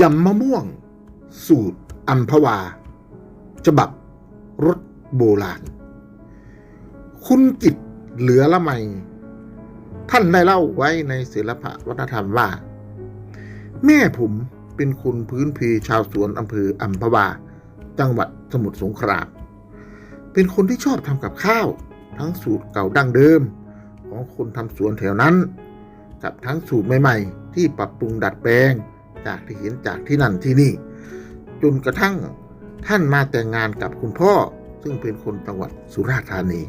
ยำมะม่วง สูตรอัมพวา ฉบับรสโบราณ คุณจิตเหลือละไม ท่านได้เล่าไว้ในศิลปะวัฒนธรรมว่า แม่ผมเป็นคนพื้นเพชาวสวนอำเภออัมพวา จังหวัดสมุทรสงคราม เป็นคนที่ชอบทำกับข้าว ทั้งสูตรเก่าดั้งเดิม ของคนทำสวนแถวนั้น กับทั้งสูตรใหม่ ๆ ที่ปรับปรุงดัดแปลง จากที่เห็นจากที่นั่นที่นี่ จนกระทั่งท่านมาแต่งงานกับคุณพ่อ ซึ่งเป็นคนจังหวัดสุราษฎร์ธานี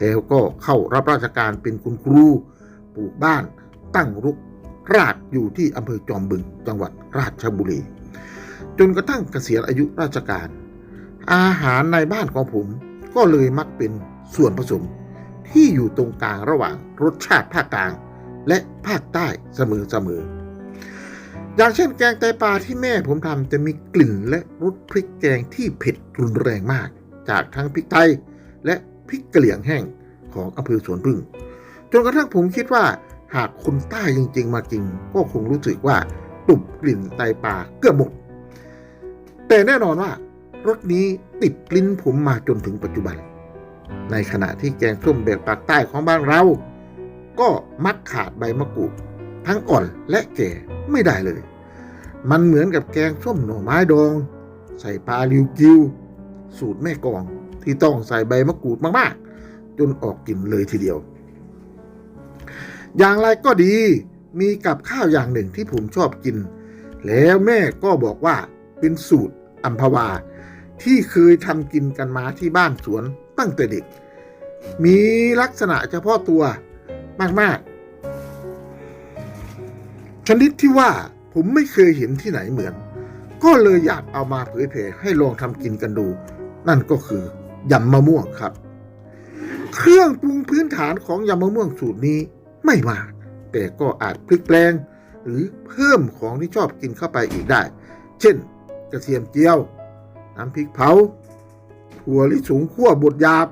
แล้วก็เข้ารับราชการเป็นคุณครูปลูกบ้านตั้งรุกรากอยู่ที่อำเภอจอมบึง จังหวัดราชบุรี จนกระทั่งเกษียณอายุราชการ อาหารในบ้านของผมก็เลยมักเป็นส่วนผสม ที่อยู่ตรงกลางระหว่างรสชาติภาคกลาง และภาคใต้เสมอๆ อย่างเช่นแกงไตปลาที่แม่ผมทำจะมีกลิ่นและรสพริกแกงที่เผ็ดรุนแรงมาก จากทั้งพริกไทย และพริกกะเหรี่ยงแห้งของอำเภอสวนพึ่ง จนกระทั่งผมคิดว่า หากคนใต้จริง ๆ มากินก็คงรู้สึกว่าตุบกลิ่นไตปลาเกือบหมด แต่แน่นอนว่ารสนี้ติดลิ้นผมมาจนถึงปัจจุบัน ในขณะที่แกงส้มแบบปากใต้ของบ้านเรา ก็มักขาดใบมะกรูดทั้งอ่อนและแก่ไม่ได้เลย มันเหมือนกับแกงส้มหน่อไม้ดอง ใส่ปลาลิวกิว สูตรแม่กองที่ต้องใส่ใบมะกรูดมากๆ จนออกกลิ่นเลยทีเดียว อย่างไรก็ดีมีกับข้าวอย่างหนึ่งที่ผมชอบกิน แล้วแม่ก็บอกว่าเป็นสูตรอัมพวา ที่เคยทำกินกันมาที่บ้านสวนตั้งแต่เด็ก มีลักษณะเฉพาะตัวมาก ๆ ชนิดที่ว่า ผมไม่เคยเห็นที่ไหนเหมือน ก็เลยอยากเอามาเผยแผ่ให้ลองทำกินกันดู นั่นก็คือยำมะม่วงครับ เครื่องปรุงพื้นฐานของยำมะม่วงสูตรนี้ไม่มาก แต่ก็อาจพลิกแปลง หรือเพิ่มของที่ชอบกินเข้าไปอีกได้ เช่น กระเทียมเจียว น้ำพริกเผาถั่วลิสงคั่วบดหยาบ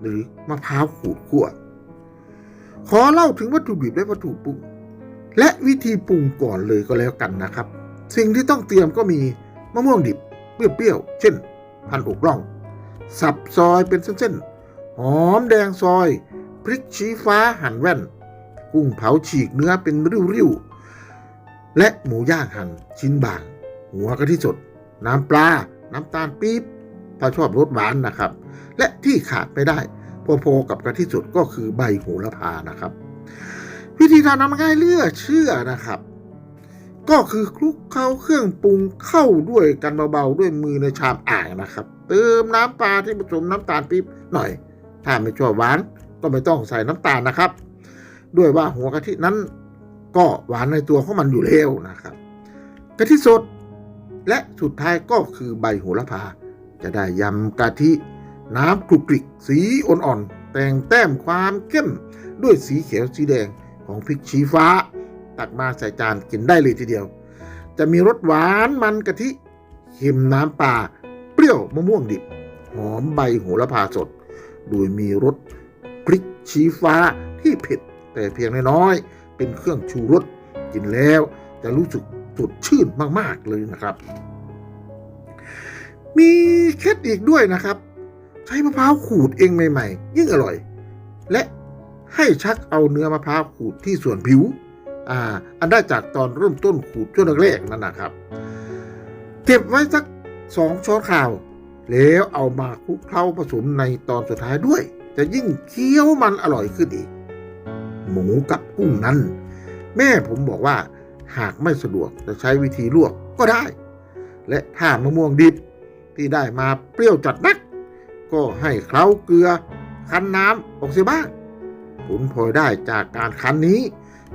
หรือมะพร้าวขูดคั่ว ขอเล่าถึงวัตถุดิบและวัตถุปรุง และวิธีปรุงก่อนเลยก็แล้วกันนะครับ สิ่งที่ต้องเตรียมก็มีมะม่วงดิบเปรี้ยวๆเช่น พันอกร่อง สับซอยเป็นเส้นๆ หอมแดงซอย พริกชี้ฟ้าหั่นแว่น กุ้งเผาฉีกเนื้อเป็นริ้วๆ และหมูย่างหั่นชิ้นบาง หัวกะทิสด น้ำปลา น้ำตาลปี๊บถ้าชอบรสหวานนะครับ และที่ขาดไม่ได้พอๆกับกะทิสดก็คือใบโหระพานะครับ วิธีทำน้ำง่ายเลือเชื่อนะครับ ก็คือคลุกเคล้าเครื่องปรุงเข้าด้วยกันเบาๆด้วยมือในชามอ่างนะครับ เติมน้ำปลาที่ผสมน้ำตาลปี๊บหน่อย ถ้าไม่ชอบหวานก็ไม่ต้องใส่น้ำตาลนะครับ ด้วยว่าหัวกะทินั้นก็หวานในตัวของมันอยู่แล้วนะครับกะทิสดและสุดท้ายก็คือใบโหระพา จะได้ยำกะทิ น้ำกรุกกริกสีอ่อนๆแต่งแต้มความเข้มด้วยสีเขียวสีแดง ของพริกชี้ฟ้า ตักมาใส่จานกินได้เลยทีเดียว จะมีรสหวานมันกะทิเค็มน้ำปลาเปรี้ยวมะม่วงดิบ หอมใบโหระพาสด โดยมีรสพริกชี้ฟ้าที่เผ็ดแต่เพียงน้อยๆเป็นเครื่องชูรสกินแล้วจะรู้สึกสดชื่นมากๆเลยนะครับ มีเคล็ดอีกด้วยนะครับ ใช้มะพร้าวขูดเองใหม่ ๆ ยิ่งอร่อย และ ให้ชักเอาเนื้อมะพร้าวขูดที่ส่วนผิวอ่าอันได้จากตอนเริ่มต้นขูดช่วงแรกๆนั่นนะครับเก็บไว้สักสองช้อนข่าว แล้วเอามาคลุกเคล้าผสมในตอนสุดท้ายด้วย จะยิ่งเคี้ยวมันอร่อยขึ้นอีก หมูกับกุ้งนั้น แม่ผมบอกว่าหากไม่สะดวกจะใช้วิธีลวกก็ได้ และถ้ามะม่วงดิบที่ได้มาเปรี้ยวจัดนัก ก็ให้เคล้าเกลือ คั้นน้ำออกเสียบ้าง ผลพลอยได้จากการคั้นนี้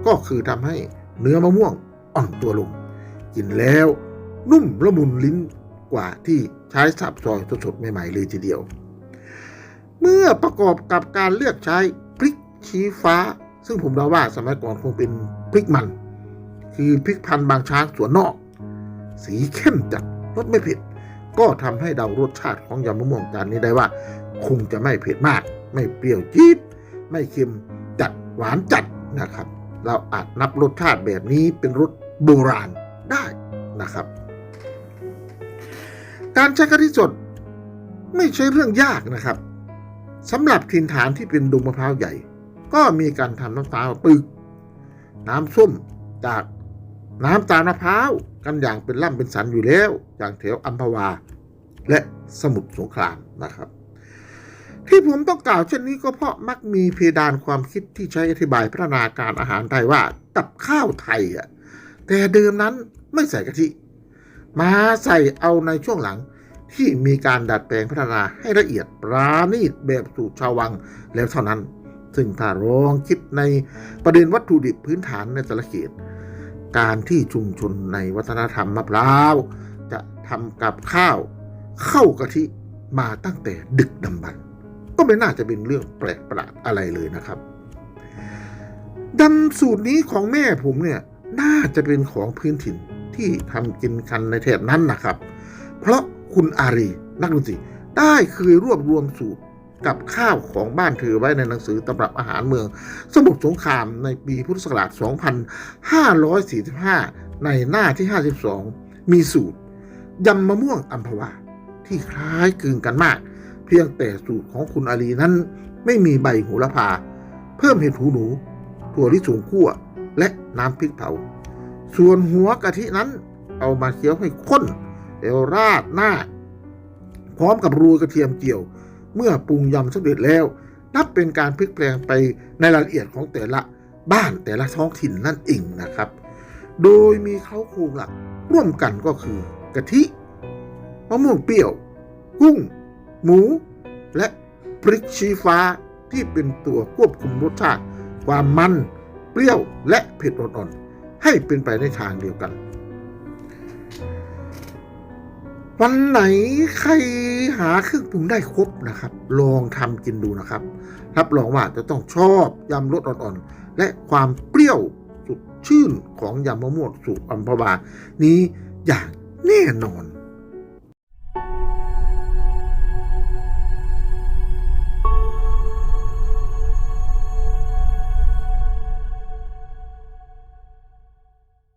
ก็คือทำให้เนื้อมะม่วงอ่อนตัวลง กินแล้วนุ่มละมุนลิ้นกว่าที่ใช้สับซอยสดๆใหม่ๆเลยทีเดียว เมื่อประกอบกับการเลือกใช้พริกชี้ฟ้า ซึ่งผมเดาว่าสมัยก่อนคงเป็นพริกมัน คือพริกพันธุ์บางช้างสวนนอก สีเข้มจัดรสไม่เผ็ดก็ทำให้เดารสชาติของยำมะม่วงจานนี้ได้ว่า คงจะไม่เผ็ดมาก ไม่เปรี้ยวจี๊ด ไม่เค็มจัดหวานจัดนะครับ เราอาจนับรสชาติแบบนี้เป็นรสโบราณได้นะครับ การใช้กะทิสดไม่ใช่เรื่องยากนะครับสำหรับถิ่นฐานที่เป็นดงมะพร้าวใหญ่ ก็มีการทำน้ำตาลปึก น้ำส้มจากน้ำตาลมะพร้าวกันอย่างเป็นล่ำเป็นสันอยู่แล้ว อย่างแถวอัมพวา และสมุทรสงครามนะครับ ที่ผมต้องกล่าวเช่นนี้ก็เพราะมักมีเพดานความคิดที่ใช้อธิบายพัฒนาการอาหารไทยว่ากับข้าวไทยอะแต่เดิมนั้นไม่ใส่กะทิ มาใส่เอาในช่วงหลังที่มีการดัดแปลงพัฒนาให้ละเอียดปราณีตแบบสูตรชาววังแล้วเท่านั้น ซึ่งถ้าลองคิดในประเด็นวัตถุดิบพื้นฐานในแต่ละเขต การที่ชุมชนในวัฒนธรรมมะพร้าว จะทำกับข้าว เข้ากะทิมาตั้งแต่ดึกดำบรร ก็ไม่น่าจะเป็นเรื่องแปลกประหลาดอะไรเลยนะครับดำสูตรนี้ของแม่ผมเนี่ยน่าจะเป็นของพื้นถิ่นที่ทำกินกันในแถบนั้นนะครับ เพราะคุณอารีนักดนตรีได้เคยรวบรวมสูตรกับข้าวของบ้านเธอไว้ในหนังสือตำรับอาหารเมือง สมุทรสงครามในปีพุทธศักราช 2545 ในหน้าที่ 52 มีสูตรยำมะม่วงอัมพวาที่คล้ายคลึงกันมาก เพียงแต่สูตรของคุณอาลีนั้น ไม่มีใบโหระพา เพิ่มเห็ดหูหนู ถั่วลิสงคั่ว และน้ำพริกเผา ส่วนหัวกะทินั้นเอามาเคี้ยวให้ข้นแล้วราดหน้า พร้อมกับรูกระเทียมเจียว เมื่อปรุงยำสำเร็จแล้ว นับเป็นการพลิกแปลงไปในรายละเอียดของแต่ละบ้านแต่ละท้องถิ่นนั่นเองนะครับ โดยมีเขาโครงหลักร่วมกันก็คือกะทิมะม่วงเปรี้ยว กุ้ง หมู และพริกชี้ฟ้าที่เป็นตัวควบคุมรสชาติ ความมัน เปรี้ยวและเผ็ดอ่อนๆให้เป็นไปในทางเดียวกัน วันไหนใครหาเครื่องปรุงได้ครบนะครับ ลองทำกินดูนะครับ รับรองว่าจะต้องชอบยำรสอ่อนๆ และความเปรี้ยวสุดชื่นของยำมะม่วงสูตรอัมพวานี้อย่างแน่นอน